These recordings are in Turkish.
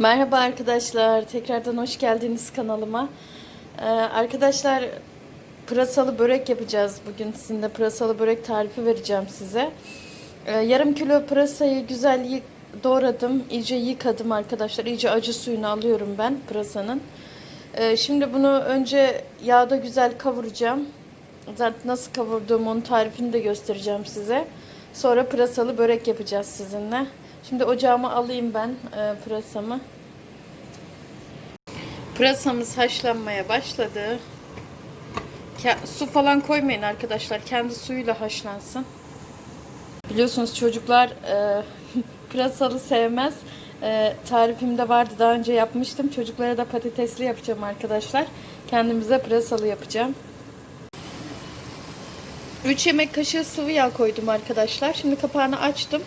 Merhaba arkadaşlar, tekrardan hoş geldiniz kanalıma. Ee, arkadaşlar, pırasalı börek yapacağız bugün. Sizinle pırasalı börek tarifi vereceğim size. Ee, yarım kilo pırasayı güzel yık doğradım, iyice yıkadım arkadaşlar. İyice acı suyunu alıyorum ben pırasanın. Ee, şimdi bunu önce yağda güzel kavuracağım. Zaten nasıl kavurduğumu onun tarifini de göstereceğim size. Sonra pırasalı börek yapacağız sizinle. Şimdi ocağıma alayım ben e, pırasamı. Pırasamız haşlanmaya başladı. Su falan koymayın arkadaşlar. Kendi suyuyla haşlansın. Biliyorsunuz çocuklar e, pırasalı sevmez. E, tarifimde vardı daha önce yapmıştım. Çocuklara da patatesli yapacağım arkadaşlar. Kendimize pırasalı yapacağım. 3 yemek kaşığı sıvı yağ koydum arkadaşlar. Şimdi kapağını açtım.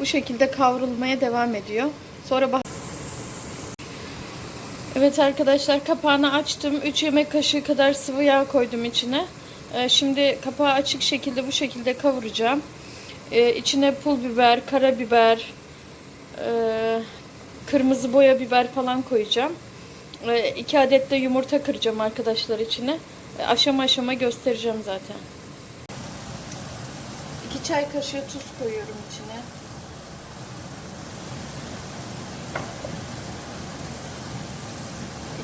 Bu şekilde kavrulmaya devam ediyor. Sonra bah- Evet arkadaşlar kapağını açtım. 3 yemek kaşığı kadar sıvı yağ koydum içine. Ee, şimdi kapağı açık şekilde bu şekilde kavuracağım. Ee, içine pul biber, karabiber, e, kırmızı boya biber falan koyacağım. 2 adet de yumurta kıracağım arkadaşlar içine. Ee, aşama aşama göstereceğim zaten. 2 çay kaşığı tuz koyuyorum içine.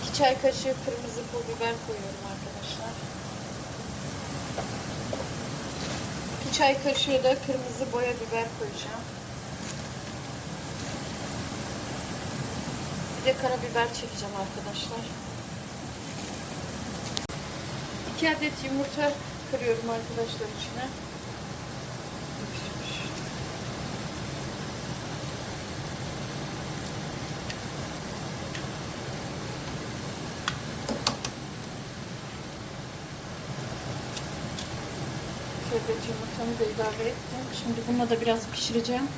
İki çay kaşığı kırmızı pul biber koyuyorum arkadaşlar. İki çay kaşığı da kırmızı boya biber koyacağım. Bir de karabiber çekeceğim arkadaşlar. İki adet yumurta kırıyorum arkadaşlar içine. Şöyle yumurtamı da ilave ettim. Şimdi bununla da biraz pişireceğim.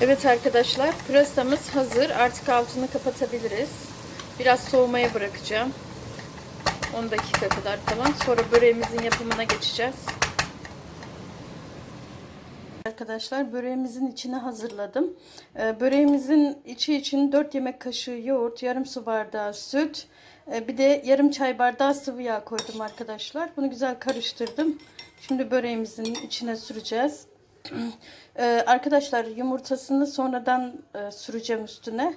Evet arkadaşlar pırasamız hazır. Artık altını kapatabiliriz. Biraz soğumaya bırakacağım. 10 dakika kadar falan. Sonra böreğimizin yapımına geçeceğiz. Arkadaşlar böreğimizin içine hazırladım. Ee, böreğimizin içi için 4 yemek kaşığı yoğurt, yarım su bardağı süt, bir de yarım çay bardağı sıvı yağ koydum arkadaşlar. Bunu güzel karıştırdım. Şimdi böreğimizin içine süreceğiz. Ee, arkadaşlar yumurtasını sonradan e, süreceğim üstüne.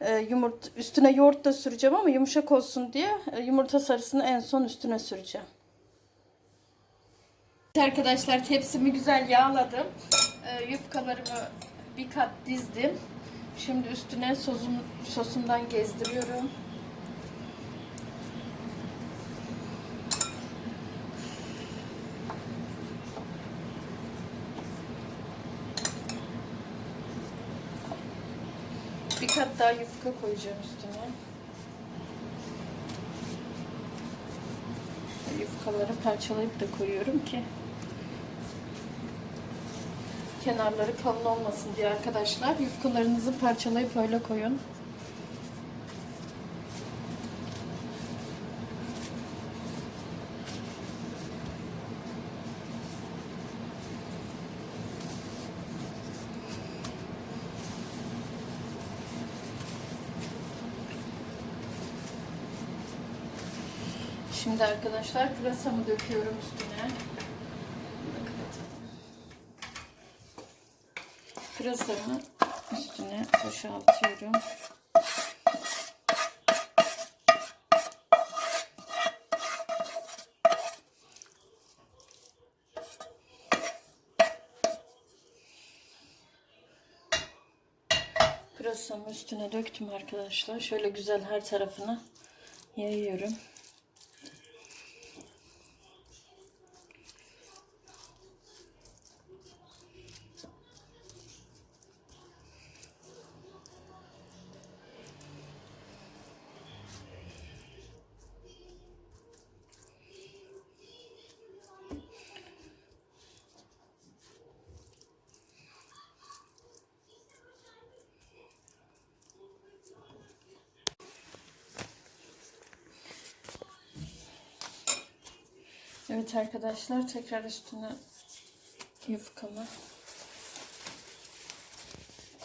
Ee, yumurt üstüne yoğurt da süreceğim ama yumuşak olsun diye e, yumurta sarısını en son üstüne süreceğim. Arkadaşlar tepsimi güzel yağladım. Ee, yufkalarımı bir kat dizdim. Şimdi üstüne sosum, sosumdan gezdiriyorum. Bir kat daha yufka koyacağım üstüne. Yufkaları parçalayıp da koyuyorum ki kenarları kalın olmasın diye arkadaşlar. Yufkalarınızı parçalayıp öyle koyun. Şimdi arkadaşlar pırasamı döküyorum üstüne. Pırasamı üstüne boşaltıyorum. Pırasamı üstüne döktüm arkadaşlar. Şöyle güzel her tarafına yayıyorum. Evet arkadaşlar tekrar üstüne yufkamı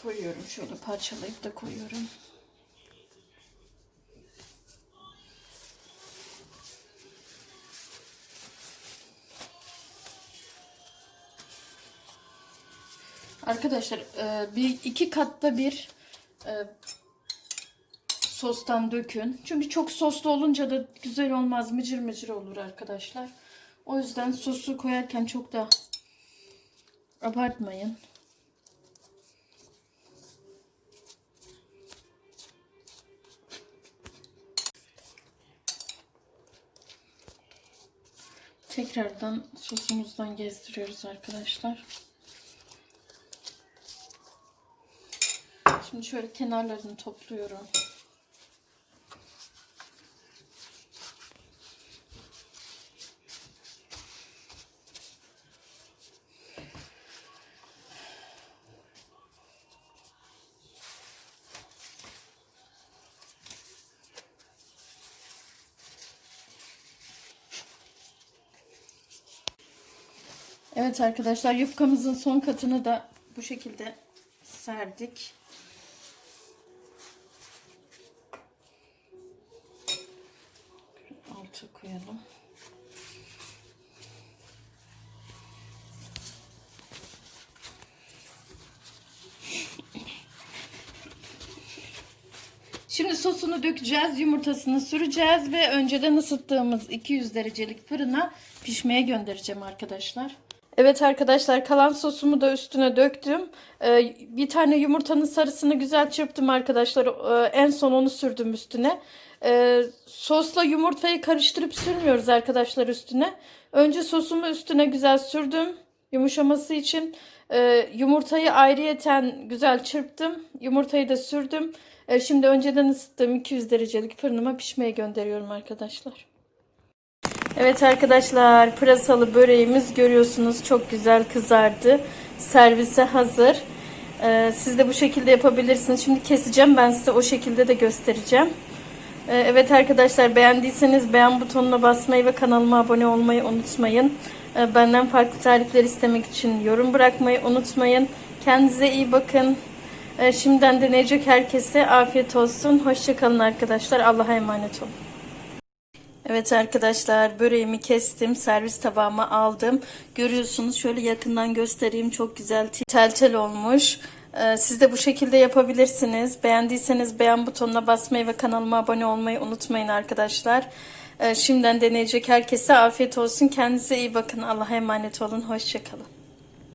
koyuyorum. Şöyle parçalayıp da koyuyorum. Arkadaşlar e, bir iki katta bir e, sostan dökün. Çünkü çok soslu olunca da güzel olmaz. Mıcır mıcır olur arkadaşlar. O yüzden sosu koyarken çok da abartmayın. Tekrardan sosumuzdan gezdiriyoruz arkadaşlar. Şimdi şöyle kenarlarını topluyorum. Evet arkadaşlar yufkamızın son katını da bu şekilde serdik. Altı koyalım. Şimdi sosunu dökeceğiz, yumurtasını süreceğiz ve önceden ısıttığımız 200 derecelik fırına pişmeye göndereceğim arkadaşlar. Evet arkadaşlar kalan sosumu da üstüne döktüm. Ee, bir tane yumurtanın sarısını güzel çırptım arkadaşlar. Ee, en son onu sürdüm üstüne. Ee, sosla yumurtayı karıştırıp sürmüyoruz arkadaşlar üstüne. Önce sosumu üstüne güzel sürdüm yumuşaması için. Ee, yumurtayı ayrıyeten güzel çırptım. Yumurtayı da sürdüm. Ee, şimdi önceden ısıttığım 200 derecelik fırınıma pişmeye gönderiyorum arkadaşlar. Evet arkadaşlar pırasalı böreğimiz görüyorsunuz çok güzel kızardı. Servise hazır. Ee, siz de bu şekilde yapabilirsiniz. Şimdi keseceğim ben size o şekilde de göstereceğim. Ee, evet arkadaşlar beğendiyseniz beğen butonuna basmayı ve kanalıma abone olmayı unutmayın. Ee, benden farklı tarifler istemek için yorum bırakmayı unutmayın. Kendinize iyi bakın. Ee, şimdiden deneyecek herkese afiyet olsun. Hoşçakalın arkadaşlar. Allah'a emanet olun. Evet arkadaşlar böreğimi kestim. Servis tabağıma aldım. Görüyorsunuz şöyle yakından göstereyim. Çok güzel tel tel olmuş. Ee, siz de bu şekilde yapabilirsiniz. Beğendiyseniz beğen butonuna basmayı ve kanalıma abone olmayı unutmayın arkadaşlar. Ee, şimdiden deneyecek herkese afiyet olsun. Kendinize iyi bakın. Allah'a emanet olun. Hoşçakalın.